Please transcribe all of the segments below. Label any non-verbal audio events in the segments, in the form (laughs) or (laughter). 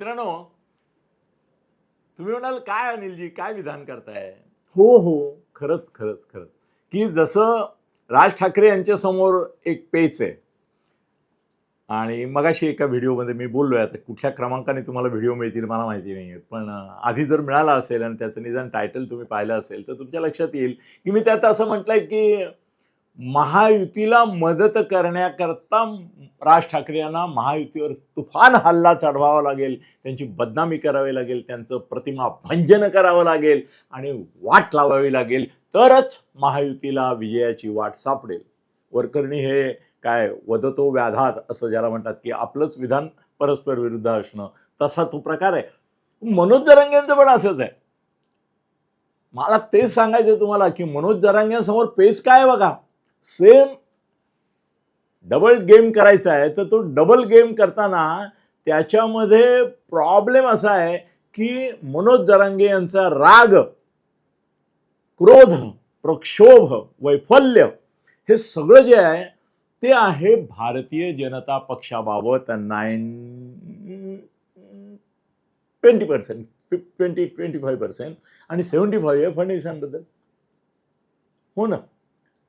मित्रांनो तुम्ही म्हणाल काय अनिलजी काय विधान करताय? हो हो. खरंच खरंच खरंच. की जसं राज ठाकरे यांच्या समोर एक पेच आहे आणि मगाशी एका व्हिडिओमध्ये मी बोललोय आता कुठल्या क्रमांकाने तुम्हाला व्हिडिओ मिळतील मला माहिती नाही पण आधी जर मिळाला असेल आणि त्याचं निदान टायटल तुम्ही पाहिलं असेल तर तुमच्या लक्षात येईल की मी त्यात असं म्हटलंय की महायुतीला मदत करण्याकरता राज ठाकरे यांना महायुतीवर तुफान हल्ला चढवावा लागेल त्यांची बदनामी करावी लागेल त्यांचं प्रतिमा भंजन करावं लागेल आणि वाट लावावी लागेल तरच महायुतीला विजयाची वाट सापडेल. वरकरणी हे काय वदतो व्याधात असं ज्याला म्हणतात की आपलंच विधान परस्पर विरुद्ध असणं तसा तो प्रकार आहे. मनोज जरांगेंचं पण असंच आहे. मला तेच सांगायचं तुम्हाला की मनोज जरांग्यांसमोर पेच काय बघा. सेम डबल गेम करायचा आहे तर तो डबल गेम करताना त्याच्यामध्ये प्रॉब्लेम असा आहे की मनोज जरांगे यांचा राग क्रोध प्रक्षोभ वैफल्य हे सगळं जे आहे ते आहे भारतीय जनता पक्षाबाबत nine twenty percent twenty twenty five percent आणि सेवन्टी फाईव्ह आहे फडणवीसांबद्दल हो ना?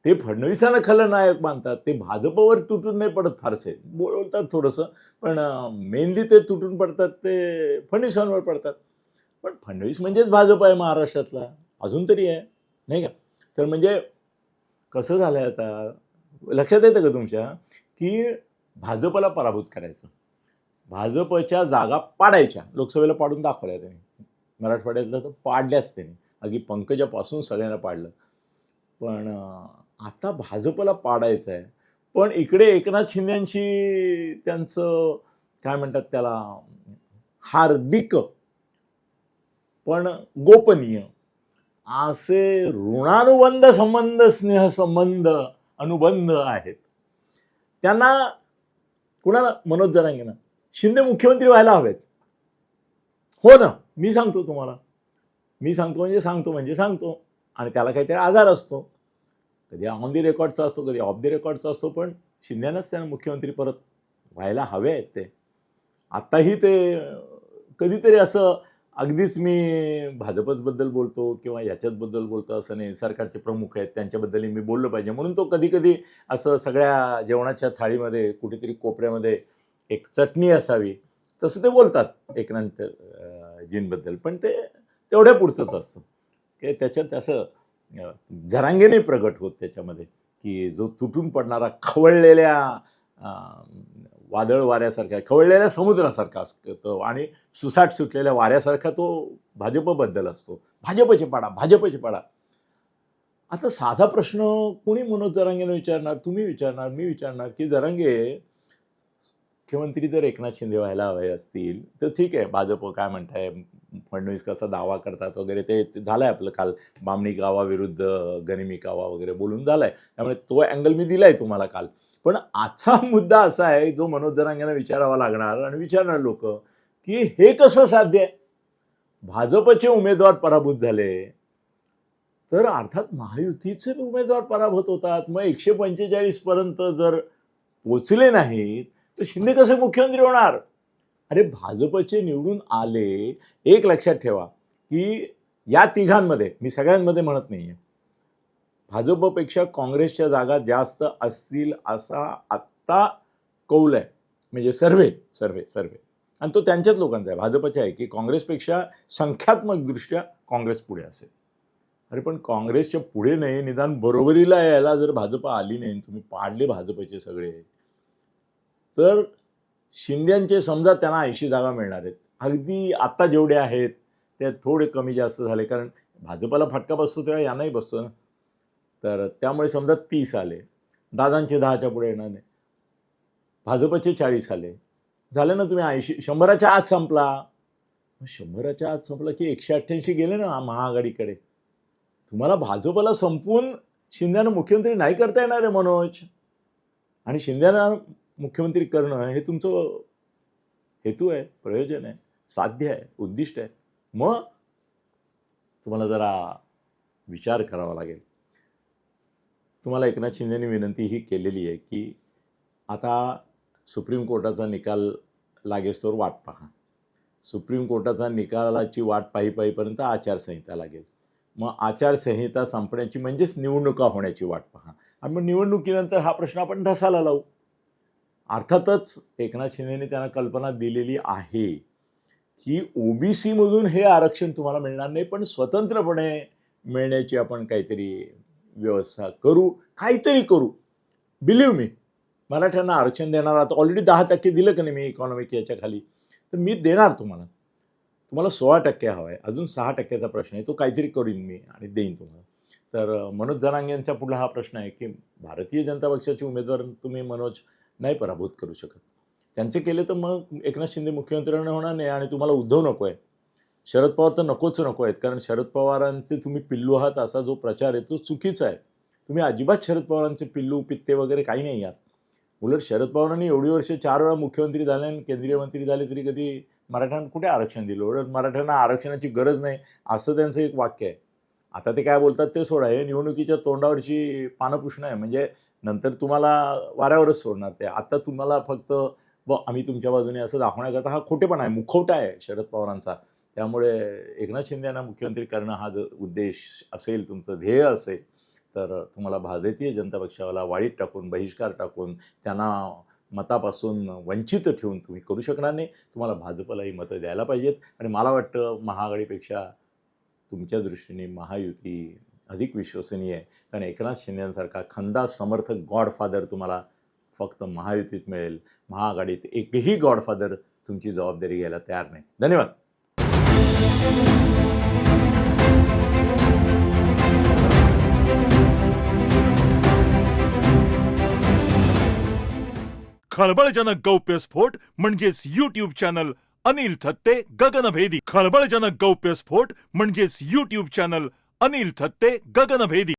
ते फडणवीसांना खलनायक मानतात ते भाजपवर तुटून नाही पडत फारसे. बोलतात थोडंसं पण मेनली ते तुटून पडतात ते फडणवीसांवर पडतात. पण फडणवीस म्हणजेच भाजप आहे महाराष्ट्रातला. अजून तरी आहे नाही का? तर म्हणजे कसं झालं आहे आता? लक्षात येतं का तुमच्या? की भाजपला पराभूत करायचं. भाजपच्या जागा पाडायच्या. लोकसभेला पाडून दाखवल्या त्यांनी. मराठवाड्यातलं तर पाडल्याच त्यांनी. अगदी पंकजापासून सगळ्यांना पाडलं. पण आता भाजपला पाडायचं आहे पण इकडे एकनाथ शिंदेची त्यांचं काय म्हणतात त्याला हार्दिक पण गोपनीय. असे ऋणानुबंध संबंध स्नेहसंबंध अनुबंध आहेत. त्यांना कुणाला? मनोज जरांगेना. शिंदे मुख्यमंत्री व्हायला हवेत. हो ना मी सांगतो तुम्हाला. मी सांगतो म्हणजे सांगतो म्हणजे सांगतो. आणि त्याला काहीतरी आधार असतो. कधी ऑन दी रेकॉर्डचा असतो कधी ऑफ दी रेकॉर्डचा असतो पण शिंद्यानंच त्यांना मुख्यमंत्री परत व्हायला हवे आहेत ते. आत्ताही ते कधीतरी असं अगदीच मी भाजपचबद्दल बोलतो किंवा याच्याचबद्दल बोलतो असं नाही सरकारचे प्रमुख आहेत त्यांच्याबद्दल मी बोललं पाहिजे. म्हणून तो कधी कधी असं सगळ्या जेवणाच्या थाळीमध्ये कुठेतरी कोपऱ्यामध्ये एक चटणी असावी तसं ते बोलतात एकनाथ अं, जींबद्दल. पण ते तेवढ्या पुरतंच असतं. की त्याच्यात असं जरांगेने प्रगट होत त्याच्यामध्ये की जो तुटून पडणारा खवळलेल्या वादळ वाऱ्यासारखा खवळलेल्या समुद्रासारखा असतो आणि सुसाट सुटलेल्या वाऱ्यासारखा तो भाजपबद्दल असतो. भाजपचे पाडा भाजपचे पाडा. आता साधा प्रश्न कोणी मनोज जरांगेनं विचारणार तुम्ही विचारणार मी विचारणार की जरांगे मुख्यमंत्री जर एकनाथ शिंदे व्हायला हवे असतील तर ठीक आहे भाजप काय म्हणताय फडणवीस कसा दावा करतात वगैरे ते झालं आहे आपलं काल बामणी गावाविरुद्ध गनिमी गावा वगैरे बोलून झालाय. त्यामुळे तो अँगल मी दिलाय तुम्हाला काल. पण आजचा (laughs) मुद्दा असा आहे जो मनोज जरांगेंना विचारावा लागणार आणि विचारणार लोक की हे कसं साध्य आहे? भाजपचे उमेदवार पराभूत झाले तर अर्थात महायुतीचे उमेदवार पराभूत होतात. मग एकशे पंचेचाळीसपर्यंत जर पोचले नाहीत तर शिंदे कसे मुख्यमंत्री होणार? अरे भाजपचे निवडून आले एक लक्षात ठेवा की या तिघांमध्ये मी सगळ्यांमध्ये म्हणत नाहीये. भाजपपेक्षा काँग्रेसच्या जागा जास्त असतील असा आत्ता कौल आहे. म्हणजे सर्वे सर्वे सर्वे. आणि तो त्यांच्याच लोकांचा आहे. भाजपच्या आहे की काँग्रेसपेक्षा संख्यात्मकदृष्ट्या काँग्रेस पुढे असेल. अरे पण काँग्रेसच्या पुढे नाही निदान बरोबरीला यायला जर भाजप आली नाही तुम्ही पाडले भाजपचे सगळे. तर शिंद्यांचे समजा त्यांना ऐंशी जागा मिळणार आहेत. अगदी आत्ता जेवढे आहेत ते थोडे कमी जास्त झाले. कारण भाजपला फटका बसतो तेव्हा यांनाही बसतो ना. तर त्यामुळे समजा तीस आले. दादांचे दहाच्या पुढे येणार नाही. भाजपचे चाळीस आले. झालं ना तुम्ही ऐंशी शंभराच्या आत संपला. शंभराच्या आत संपला की एकशे अठ्ठ्याऐंशी गेले ना महाआघाडीकडे. तुम्हाला भाजपला संपवून शिंद्यानं मुख्यमंत्री नाही करता येणार आहे मनोज. आणि शिंद्यानं मुख्यमंत्री करणं हे तुमचं हेतू आहे प्रयोजन आहे साध्य आहे उद्दिष्ट आहे. मग तुम्हाला जरा विचार करावा लागेल. तुम्हाला एकनाथ शिंदेनी विनंती ही केलेली आहे की आता सुप्रीम कोर्टाचा निकाल लागेस्तोवर वाट पहा. सुप्रीम कोर्टाचा निकालाची वाट पायी पाहीपर्यंत आचारसंहिता लागेल. मग आचारसंहिता संपण्याची म्हणजेच निवडणुका होण्याची वाट पहा. आणि मग निवडणुकीनंतर हा प्रश्न आपण ढसाला लावू. अर्थातच एकनाथ शिंदेने त्यांना कल्पना दिलेली आहे की ओबीसीमधून हे आरक्षण तुम्हाला मिळणार नाही पण स्वतंत्रपणे मिळण्याची आपण काहीतरी व्यवस्था करू काहीतरी करू. बिलीव मी मराठ्यांना आरक्षण देणार आता ऑलरेडी दहा टक्के दिलं का नाही मी इकॉनॉमिक याच्या खाली तर मी देणार तुम्हाला. तुम्हाला सोळा टक्के हवा आहे अजून सहा टक्क्याचा प्रश्न आहे तो काहीतरी करीन मी आणि देईन तुम्हाला. तर मनोज जरांगे यांचा पुढला हा प्रश्न आहे की भारतीय जनता पक्षाचे उमेदवार तुम्ही मनोज नाही पराभूत करू शकत. त्यांचे केले तर मग एकनाथ शिंदे मुख्यमंत्री होणार नाही आणि तुम्हाला उद्धव नको आहे शरद पवार तर नकोच नको आहेत कारण शरद पवारांचे तुम्ही पिल्लू आहात असा जो प्रचार आहे तो चुकीचा आहे. तुम्ही अजिबात शरद पवारांचे पिल्लू पित्ते वगैरे काही नाही आहात. उलट शरद पवारांनी एवढी वर्ष चार वेळा मुख्यमंत्री झाले आणि केंद्रीय मंत्री झाले तरी कधी मराठ्यांना कुठे आरक्षण दिलं? उलट मराठ्यांना आरक्षणाची गरज नाही असं त्यांचं एक वाक्य आहे. आता ते काय बोलतात ते सोडा. हे निवडणुकीच्या तोंडावरची पानपुष्ण आहे. म्हणजे नंतर तुम्हाला वाऱ्यावरच सोडणार ते. आता तुम्हाला फक्त व आम्ही तुमच्या बाजूने असं दाखवण्याकरता हा खोटेपणा आहे मुखवटा आहे शरद पवारांचा. त्यामुळे एकनाथ शिंदे यांना मुख्यमंत्री करणं हा जर उद्देश असेल तुमचं ध्येय असेल तर तुम्हाला भारतीय जनता पक्षाला वाळीत टाकून बहिष्कार टाकून त्यांना मतापासून वंचित ठेवून तुम्ही करू शकणार नाही. तुम्हाला भाजपलाही मतं द्यायला पाहिजेत. आणि मला वाटतं महाआघाडीपेक्षा तुमच्या दृष्टीने महायुती अधिक विश्वसनीय आहे. कारण एकनाथ शिंदेसारखा खंदा समर्थक गॉडफादर तुम्हाला फक्त महायुतीत मिळेल. महाआघाडीत एकही गॉडफादर तुमची जबाबदारी घ्यायला तयार नाही. धन्यवाद. खळबळजनक गौप्यस्फोट म्हणजेच युट्यूब चॅनल अनिल थत्ते, गगनभेदी. खळबळजनक गौप्यस्फोट म्हणजेच युट्यूब चॅनल अनिल थत्ते गगनभेदी.